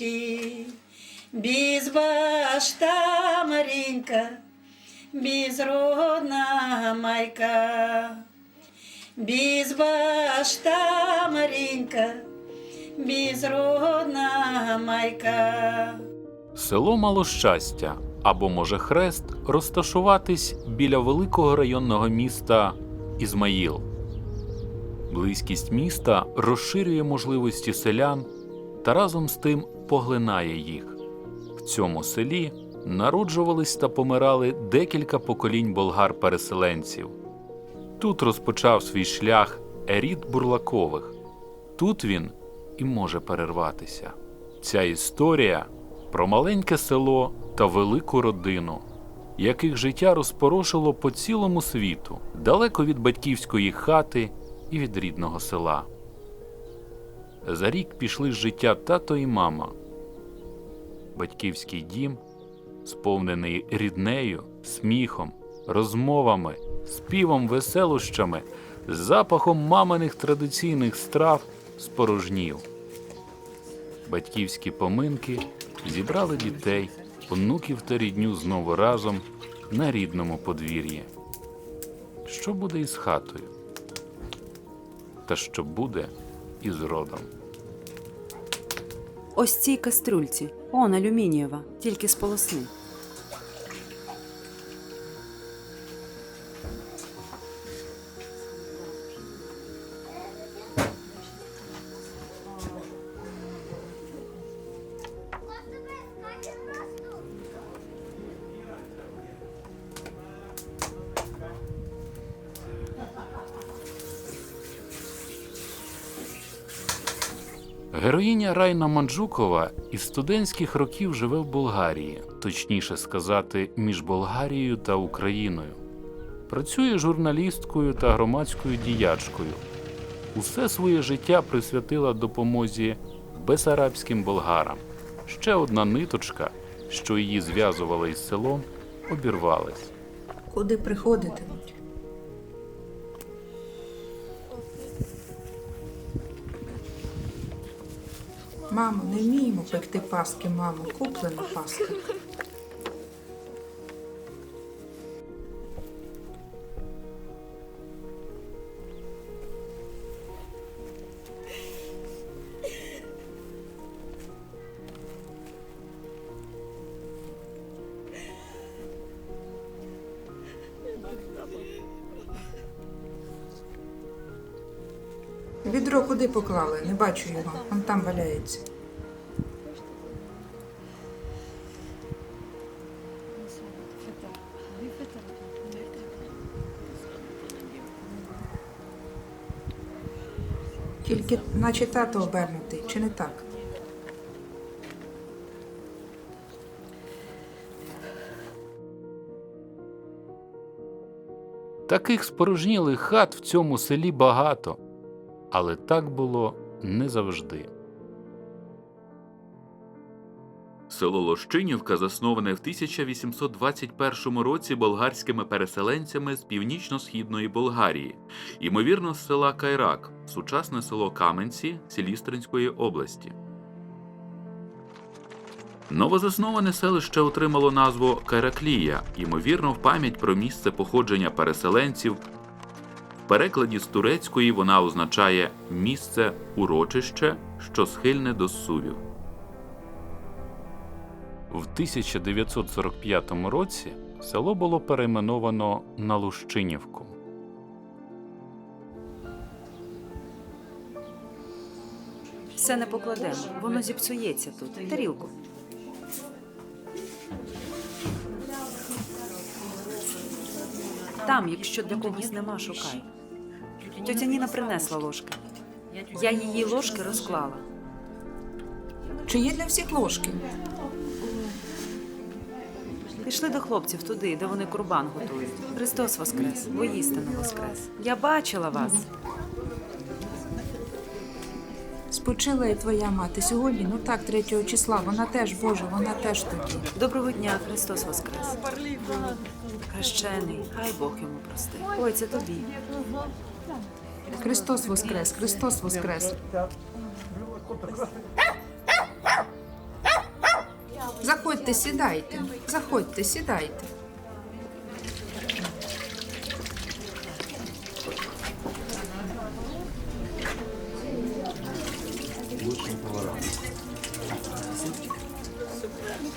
ночі, безбашта Марінка, безродна майка, безбашта Марінка, безродна майка. Село мало щастя, або може хрест, розташуватись біля великого районного міста Ізмаїл. Близькість міста розширює можливості селян та разом з тим поглинає їх. В цьому селі народжувались та помирали декілька поколінь болгар-переселенців. Тут розпочав свій шлях Еріт Бурлакових. Тут він і може перерватися. Ця історія про маленьке село та велику родину, яких життя розпорошило по цілому світу, далеко від батьківської хати і від рідного села. За рік пішли з життя тато і мама. Батьківський дім, сповнений ріднею, сміхом, розмовами, співом, веселощами, запахом маминих традиційних страв спорожнів. Батьківські поминки зібрали дітей, онуків та рідню знову разом на рідному подвір'ї. Що буде із хатою? Та що буде із родом? Ось цій кастрюльці. Он алюмінієва, тільки з полосни. Райна Манджукова із студентських років живе в Болгарії, точніше сказати, між Болгарією та Україною. Працює журналісткою та громадською діячкою. Усе своє життя присвятила допомозі бесарабським болгарам. Ще одна ниточка, що її зв'язувала із селом, обірвалась. Куди приходитимуть? Мамо, не вміємо пекти паски, мамо, куплена паска. Відро куди поклали? Не бачу його. Он там валяється. Тільки наче тато обернутий, чи не так? Таких спорожнілих хат в цьому селі багато, але так було не завжди. Село Лощинівка засноване в 1821 році болгарськими переселенцями з північно-східної Болгарії, ймовірно, з села Кайрак, сучасне село Каменці Сілістринської області. Новозасноване селище отримало назву Кайраклія, ймовірно, в пам'ять про місце походження переселенців. В перекладі з турецької вона означає місце урочище, що схильне до сувів. В 1945 році село було перейменовано на Лущинівку. Все не покладемо, воно зіпсується тут. Тарілку. Там, якщо для когось нема, шукай. Тетя Ніна принесла ложки. Я її ложки розклала. Чи є для всіх ложки? Пішли до хлопців туди, де вони курбан готують. Христос воскрес, воістину воскрес. Я бачила вас. Спочила і твоя мати сьогодні, ну так, 3 числа. Вона теж, Боже, вона теж тоді. Доброго дня, Христос воскрес. Хрещений, хай Бог йому простить. Ой, це тобі. Христос воскрес, Христос воскрес. Заходьте, сідайте. Заходьте, сідайте.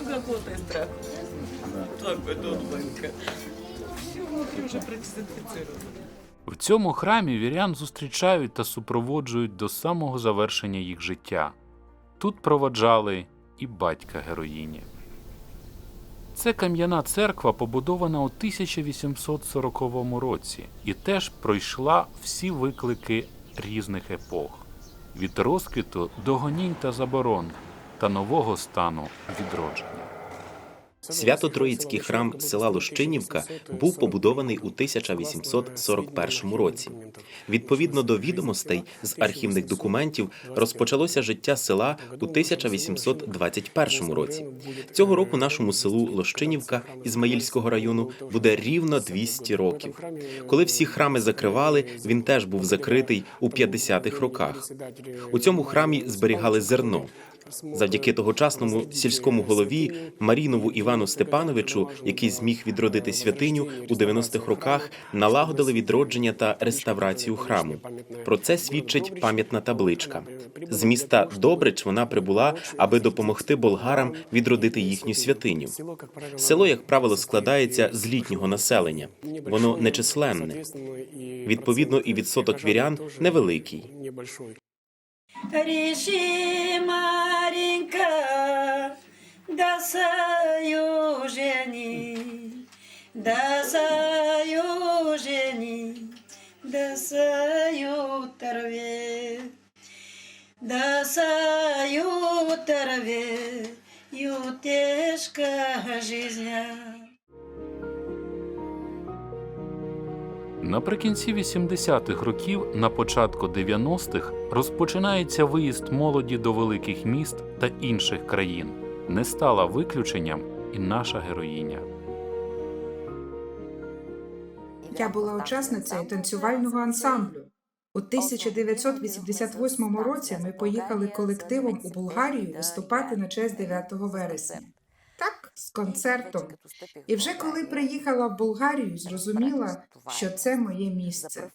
Какого-то продезинфицировано. В цьому храмі вірян зустрічають та супроводжують до самого завершення їх життя. Тут проводжали і батька героїні. Це кам'яна церква побудована у 1840 році і теж пройшла всі виклики різних епох від розквіту до гонінь та заборон та нового стану відродження. Свято-Троїцький храм села Лощинівка був побудований у 1841 році. Відповідно до відомостей з архівних документів розпочалося життя села у 1821 році. Цього року нашому селу Лощинівка Ізмаїльського району буде рівно 200 років. Коли всі храми закривали, він теж був закритий у 50-х роках. У цьому храмі зберігали зерно. Завдяки тогочасному сільському голові Марінову Івану Степановичу, який зміг відродити святиню у 90-х роках, налагодили відродження та реставрацію храму. Про це свідчить пам'ятна табличка. З міста Добрич вона прибула, аби допомогти болгарам відродити їхню святиню. Село, як правило, складається з літнього населення. Воно нечисленне. Відповідно, і відсоток вірян невеликий. Ріші, Марінка, да саю жени, да саю жени, да саю торве, да саю торве, ютешка жизня. Наприкінці 80-х років, на початку 90-х розпочинається виїзд молоді до великих міст та інших країн. Не стала виключенням і наша героїня. Я була учасницею танцювального ансамблю. У 1988 році ми поїхали колективом у Болгарію виступати на честь 9 вересня. З концертом. І вже коли приїхала в Болгарію, зрозуміла, що це моє місце.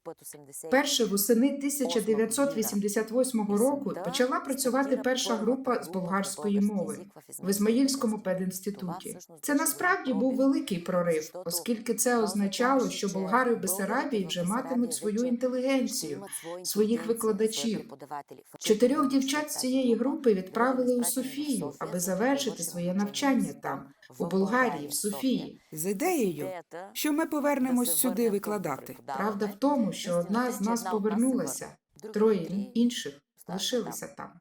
Перше восени 1988 року почала працювати перша група з болгарської мови в Ізмаїльському пединституті. Це насправді був великий прорив, оскільки це означало, що болгари в Бесарабії вже матимуть свою інтелігенцію, своїх викладачів. Чотирьох дівчат з цієї групи відправили у Софію, аби завершити своє навчання там, у Болгарії, в Софії. з ідеєю, що ми повернемось сюди викладати. Правда в тому, що одна з нас повернулася, троє інших лишилися там.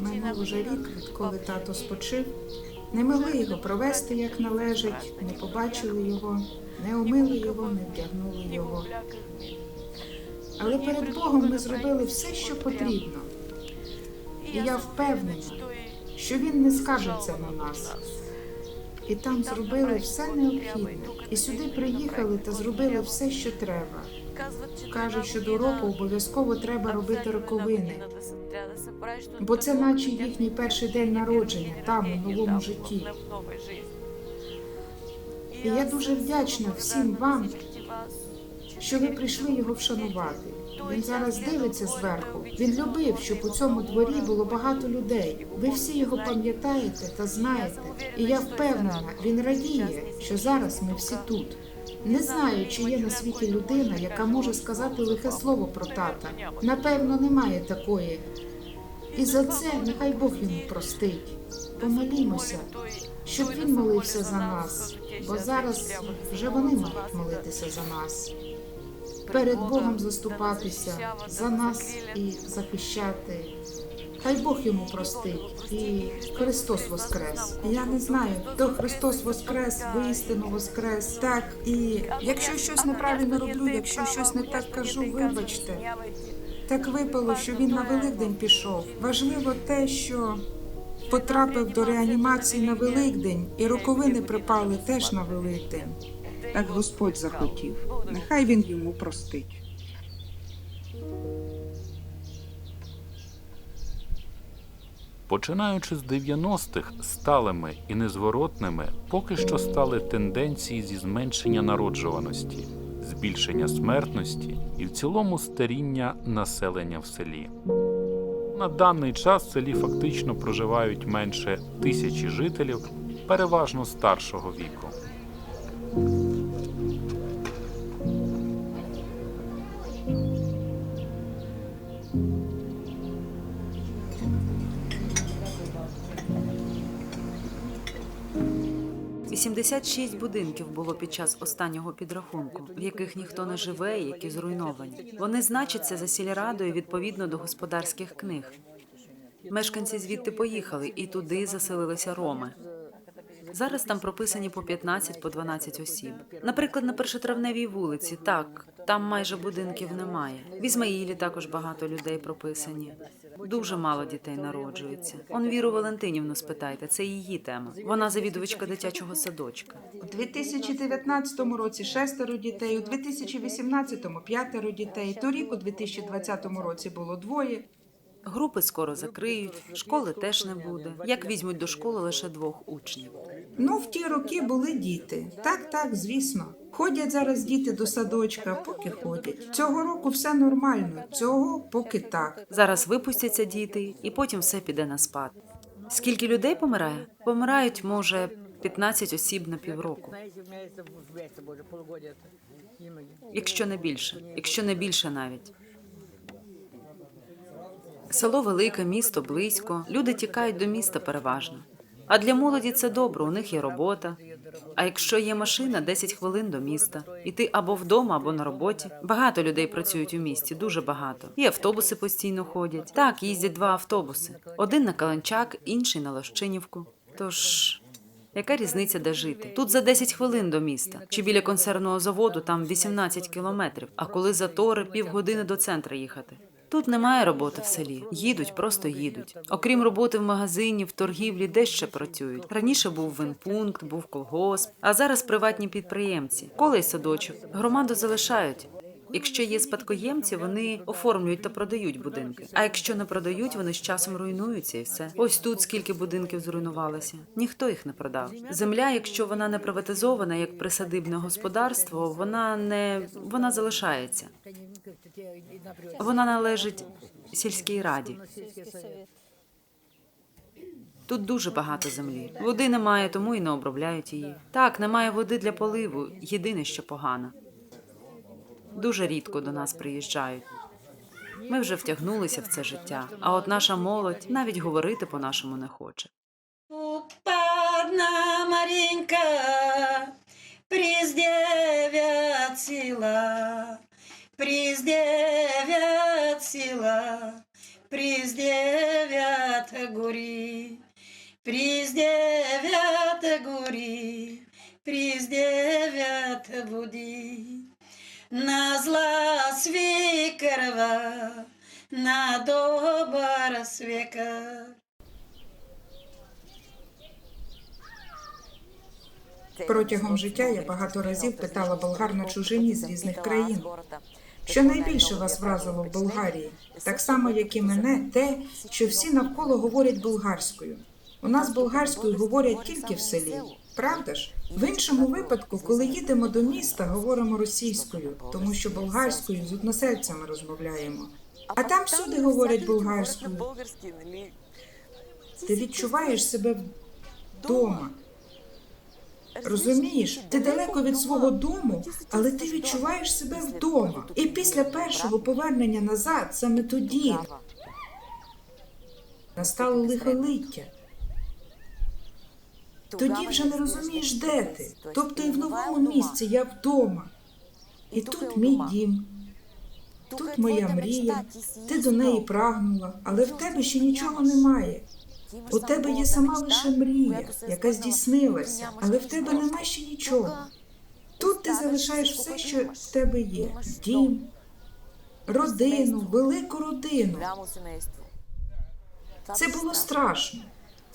Минув уже рік, відколи тато спочив. Не могли його провести як належить, не побачили його, не омили його, не вдягнули його. Але перед Богом ми зробили все, що потрібно. І я впевнена, що він не скаржиться на нас. І там зробили все необхідне. І сюди приїхали та зробили все, що треба. Кажуть, що до року обов'язково треба робити роковини, бо це наче їхній перший день народження там, у новому житті. І я дуже вдячна всім вам, що ви прийшли його вшанувати. Він зараз дивиться зверху. Він любив, щоб у цьому дворі було багато людей. Ви всі його пам'ятаєте та знаєте. І я впевнена, він радіє, що зараз ми всі тут. Не знаю, чи є на світі людина, яка може сказати лихе слово про тата. Напевно, немає такої. І за це нехай Бог йому простить. Помолімося, щоб він молився за нас, бо зараз вже вони мають молитися за нас. Перед Богом заступатися за нас і захищати. Хай Бог йому простить і Христос Воскрес. Я не знаю, то Христос Воскрес, воістину Воскрес. Так, і якщо щось неправильно роблю, якщо щось не так кажу, вибачте. Так випало, що він на Великдень пішов. Важливо те, що потрапив до реанімації на Великдень, і роковини припали теж на Великдень. Так Господь захотів. Нехай він йому простить. Починаючи з 90-х, сталими і незворотними поки що стали тенденції зі зменшення народжуваності, збільшення смертності і в цілому старіння населення в селі. На даний час в селі фактично проживають менше тисячі жителів, переважно старшого віку. – 86 будинків було під час останнього підрахунку, в яких ніхто не живе які зруйновані. Вони значаться за сільрадою відповідно до господарських книг. Мешканці звідти поїхали, і туди заселилися роми. Зараз там прописані по 15 по 12 осіб. Наприклад, на першотравневій вулиці, так, там майже будинків немає. В Ізмаїлі також багато людей прописані. Дуже мало дітей народжується. Он Віру Валентинівну спитайте, це її тема. Вона завідувачка дитячого садочка. У 2019 році шестеро дітей, у 2018 п'ятеро дітей. Торік у 2020 році було двоє. Групи скоро закриють, школи теж не буде. Як візьмуть до школи лише двох учнів. Ну, в ті роки були діти. Так, так, звісно. Ходять зараз діти до садочка, поки ходять. Цього року все нормально. Цього поки так. Зараз випустяться діти, і потім все піде на спад. Скільки людей помирає? Помирають, може, 15 осіб на півроку. Якщо не більше, якщо не більше навіть. Село велике, місто близько. Люди тікають до міста переважно. А для молоді це добре, у них є робота. А якщо є машина, 10 хвилин до міста. І ти або вдома, або на роботі. Багато людей працюють у місті, дуже багато. І автобуси постійно ходять. Так, їздять два автобуси: один на Каланчак, інший на Лощинівку. Тож. Яка різниця, де жити? Тут за 10 хвилин до міста. Чи біля консервного заводу там 18 кілометрів, а коли затори півгодини до центра їхати. Тут немає роботи в селі. Їдуть, просто їдуть. Окрім роботи в магазині, в торгівлі, де ще працюють. Раніше був винпункт, був колгосп, а зараз приватні підприємці. Колей садочок. Громаду залишають. Якщо є спадкоємці, вони оформлюють та продають будинки. А якщо не продають, вони з часом руйнуються і все. Ось тут скільки будинків зруйнувалося. Ніхто їх не продав. Земля, якщо вона не приватизована як присадибне господарство, вона не вона залишається. Вона належить сільській раді. Тут дуже багато землі. Води немає, тому і не обробляють її. Так, немає води для поливу. Єдине, що погано. Дуже рідко до нас приїжджають. Ми вже втягнулися в це життя, а от наша молодь навіть говорити по-нашому не хоче. Упадна Марінька, приздевят сила, приздевят сила, приздевят гурі, приздевят гурі, приздевят буді. На зла свікерва, на добар свекар. Протягом життя я багато разів питала болгар на чужині з різних країн. Що найбільше вас вразило в Болгарії? Так само, як і мене, те, що всі навколо говорять болгарською. У нас болгарською говорять тільки в селі. Правда ж? В іншому випадку, коли їдемо до міста, говоримо російською, тому що болгарською з односельцями розмовляємо. А там всюди говорять болгарською. Ти відчуваєш себе вдома. Розумієш, ти далеко від свого дому, але ти відчуваєш себе вдома. І після першого повернення назад, саме тоді, настало лихолиття. Тоді вже не розумієш, де ти. Тобто і в новому місці я вдома. І тут мій дім, тут моя мрія. Ти до неї прагнула, але в тебе ще нічого немає. У тебе є сама лише мрія, яка здійснилася, але в тебе нема ще нічого. Тут ти залишаєш все, що в тебе є: дім, родину, велику родину. Це було страшно.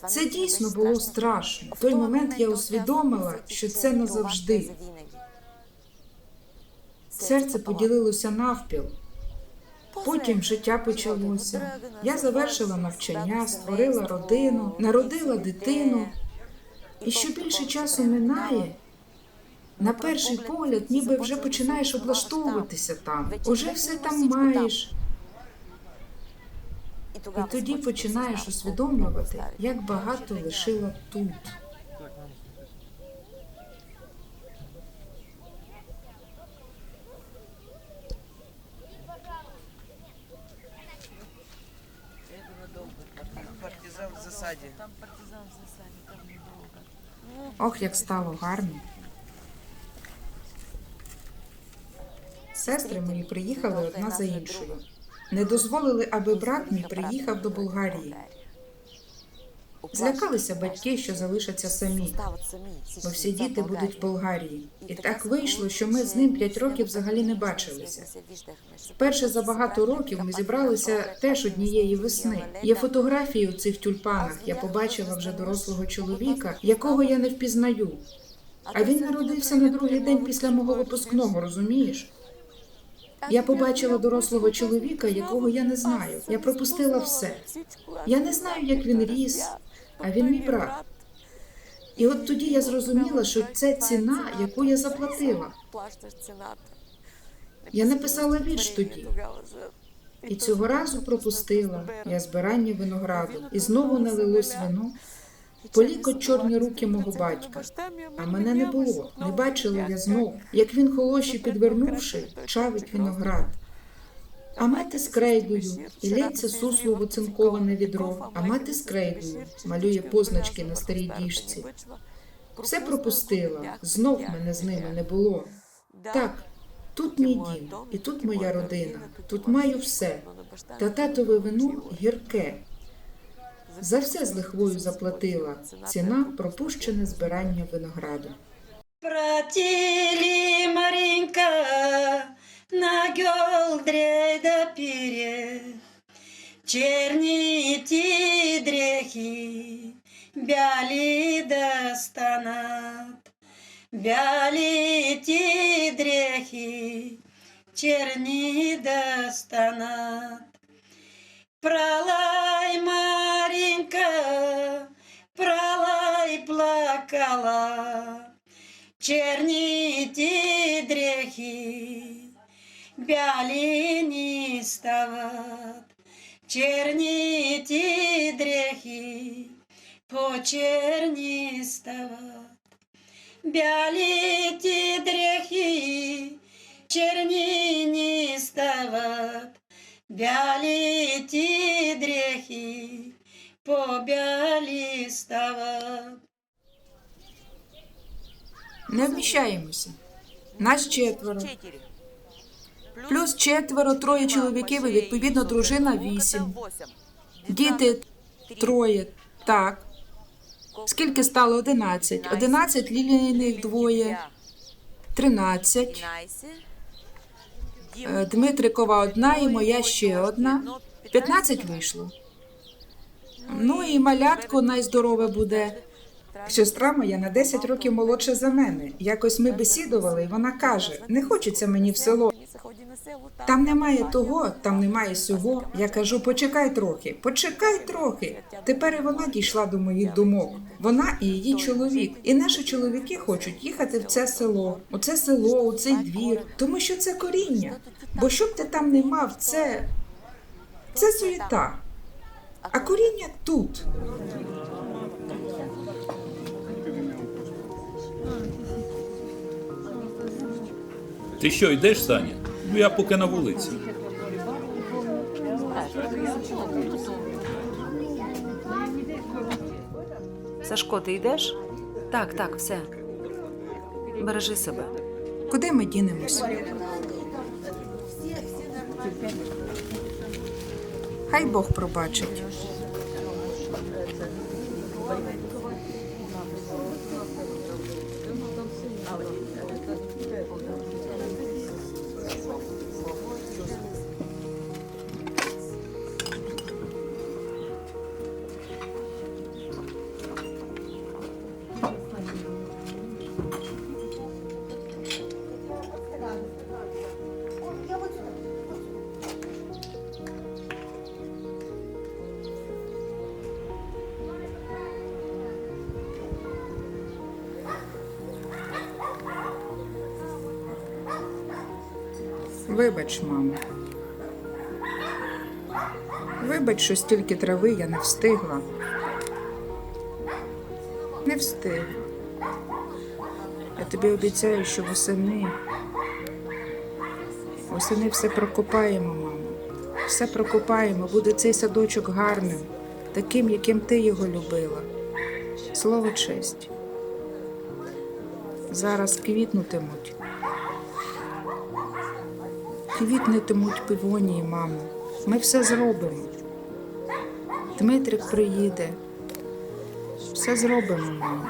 Це дійсно було страшно. В той момент я усвідомила, що це назавжди. Серце поділилося навпіл. Потім життя почалося. Я завершила навчання, створила родину, народила дитину. І що більше часу минає, на перший погляд, ніби вже починаєш облаштовуватися там. Уже все там маєш. І тоді починаєш усвідомлювати, як багато лишила тут. Партизан в засаді. Ох, як стало гарно. Сестри мої приїхали одна за іншою. Не дозволили, аби брат мій приїхав до Болгарії. Злякалися батьки, що залишаться самі, бо всі діти будуть в Болгарії. І так вийшло, що ми з ним п'ять років взагалі не бачилися. Вперше за багато років ми зібралися теж однієї весни. Є фотографії у цих тюльпанах. Я побачила вже дорослого чоловіка, якого я не впізнаю. А він народився на другий день після мого випускного, розумієш? Я побачила дорослого чоловіка, якого я не знаю. Я пропустила все. Я не знаю, як він ріс, а він мій брат. І от тоді я зрозуміла, що це ціна, яку я заплатила. Я написала вірш тоді. І цього разу пропустила я збирання винограду, і знову налилось вино. Полікоть чорні руки мого батька. А мене не було. Не бачила я знов, як він холоші підвернувши, чавить виноград. А мати з крейдою, і лється сусло в оцинковане відро, а мати з крейдою малює позначки на старій діжці. Все пропустила, знов мене з ними не було. Так, тут мій дім, і тут моя родина, тут маю все. Та татове вино гірке. За все з лихвою заплатила. Ціна пропущене збирання винограду. Пратили Маринка на гёлдре да пире, Черни ті дрехи, бяли да станат. Бяли ті дрехи, черни да станат. Пролай, Маринка, пролай плакала, Черни ті дрехи, бяли не стават. Черни ті дрехи, по черни стават. Бяли ті дрехи, черни не стават. Бяли ті дрехи, по бяли стават. Не вміщаємося. Нас четверо. Плюс четверо, троє чоловіків і відповідно дружина вісім. Діти троє. Так. Скільки стало? Одинадцять. Одинадцять лілійних двоє. Тринадцять. Е, Дмитрикова одна і моя ще одна. П'ятнадцять вийшло. Ну і малятко найздорове буде. Сестра моя на 10 років молодша за мене. Якось ми бесідували, і вона каже: не хочеться мені в село. Там немає того, там немає сього. Я кажу, почекай трохи, почекай трохи. Тепер і вона дійшла до моїх думок. Вона і її чоловік. І наші чоловіки хочуть їхати в це село, у це село, у цей двір, тому що це коріння. Бо що б ти там не мав, це, це суєта. А коріння тут. Ти що, йдеш, Саня? Ну я поки на вулиці. Сашко, ти йдеш? Так, так, все. Бережи себе. Куди ми дінемося? Хай Бог пробачить. Вибач, мамо. Вибач, що стільки трави я не встигла. Не встигла. Я тобі обіцяю, що восени. Восени все прокопаємо, мамо. Все прокопаємо, буде цей садочок гарним, таким, яким ти його любила. Слово честь. Зараз квітнутимуть. Квітнетимуть пивонії, мамо. Ми все зробимо. Дмитрик приїде. Все зробимо, мамо.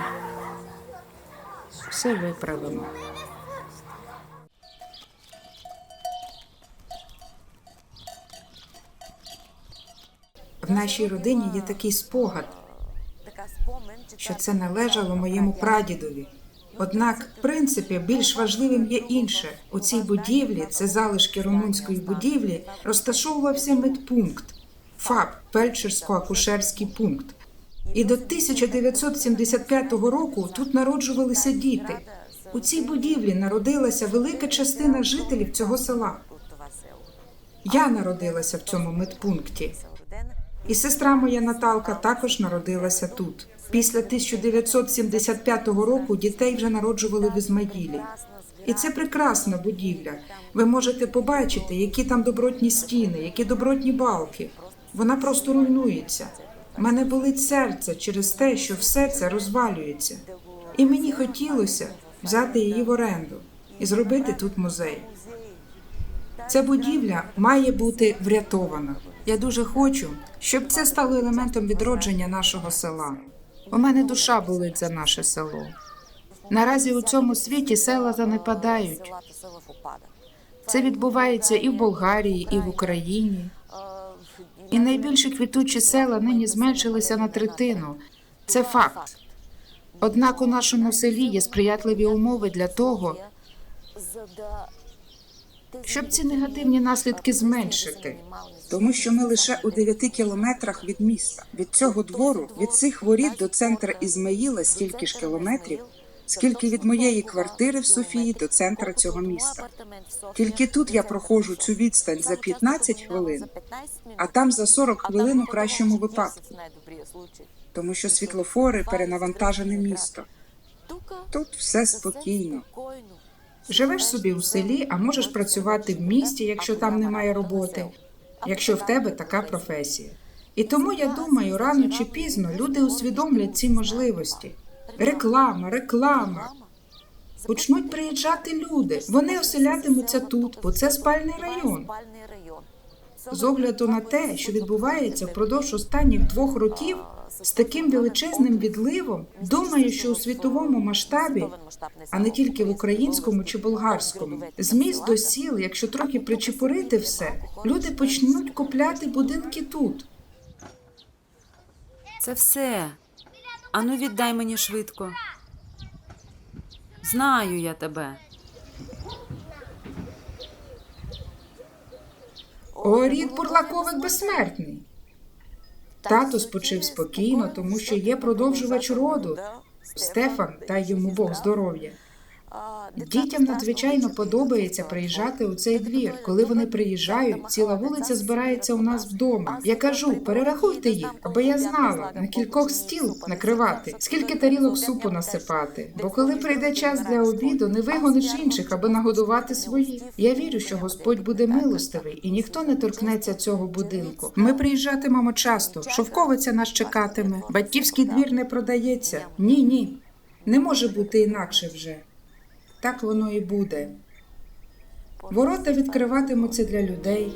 Все виправимо. В нашій родині є такий спогад, що це належало моєму прадідові. Однак, в принципі, більш важливим є інше. У цій будівлі, це залишки румунської будівлі, розташовувався медпункт ФАП фельдшерсько-акушерський пункт. І до 1975 року тут народжувалися діти. У цій будівлі народилася велика частина жителів цього села. Я народилася в цьому медпункті. І сестра моя Наталка також народилася тут. Після 1975 року дітей вже народжували в Ізмаїлі. І це прекрасна будівля. Ви можете побачити, які там добротні стіни, які добротні балки. Вона просто руйнується. У мене болить серце через те, що все це розвалюється. І мені хотілося взяти її в оренду і зробити тут музей. Ця будівля має бути врятована. Я дуже хочу, щоб це стало елементом відродження нашого села. У мене душа болить за наше село. Наразі у цьому світі села занепадають. Це відбувається і в Болгарії, і в Україні. І найбільші квітучі села нині зменшилися на третину. Це факт. Однак у нашому селі є сприятливі умови для того, щоб ці негативні наслідки зменшити. Тому що ми лише у 9 кілометрах від міста. Від цього двору, від цих воріт до центра Ізмаїла стільки ж кілометрів, скільки від моєї квартири в Софії до центра цього міста. Тільки тут я проходжу цю відстань за 15 хвилин, а там за 40 хвилин у кращому випадку, тому що світлофори перенавантажене місто. Тут все спокійно. Живеш собі у селі, а можеш працювати в місті, якщо там немає роботи, якщо в тебе така професія. І тому я думаю, рано чи пізно люди усвідомлять ці можливості. Реклама, реклама. Почнуть приїжджати люди. Вони оселятимуться тут, бо це спальний район. З огляду на те, що відбувається впродовж останніх двох років, з таким величезним відливом, думаю, що у світовому масштабі, а не тільки в українському чи болгарському, з міст до сіл, якщо трохи причепурити все, люди почнуть купляти будинки тут. Це все. Ану, віддай мені швидко. Знаю я тебе. О, рід бурлакових безсмертний. Тато спочив спокійно, тому що є продовжувач роду Стефан, дай йому Бог здоров'я. Дітям надзвичайно подобається приїжджати у цей двір. Коли вони приїжджають, ціла вулиця збирається у нас вдома. Я кажу, перерахуйте їх, аби я знала на кількох стіл накривати, скільки тарілок супу насипати. Бо коли прийде час для обіду, не вигониш інших, аби нагодувати своїх. Я вірю, що Господь буде милостивий, і ніхто не торкнеться цього будинку. Ми приїжджатимемо часто. Шовковиця нас чекатиме. Батьківський двір не продається. Ні, ні. Не може бути інакше вже. Так воно і буде. Ворота відкриватимуться для людей.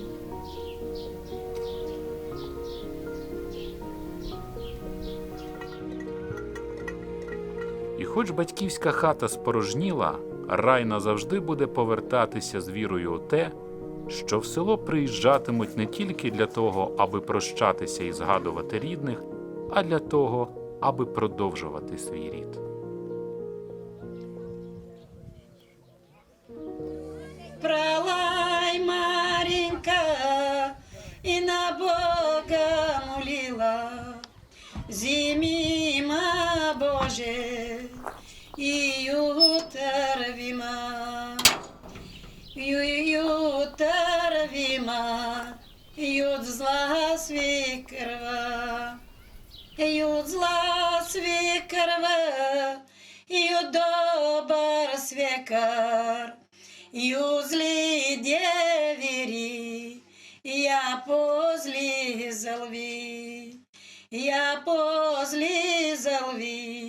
І хоч батьківська хата спорожніла, Райна завжди буде повертатися з вірою у те, що в село приїжджатимуть не тільки для того, аби прощатися і згадувати рідних, а для того, аби продовжувати свій рід. Боже, יותר וימה, יותר и יוד зла свекрва, и יוד зла свекрва, и יוד добр свекар, и יוד зли девери, я позли злви, я позли залви.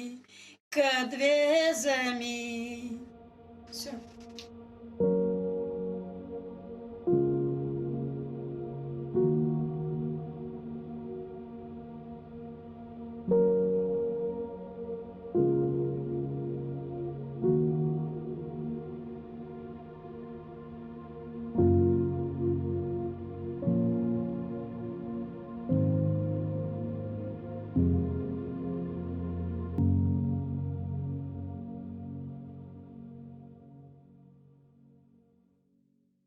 К две зами. Все.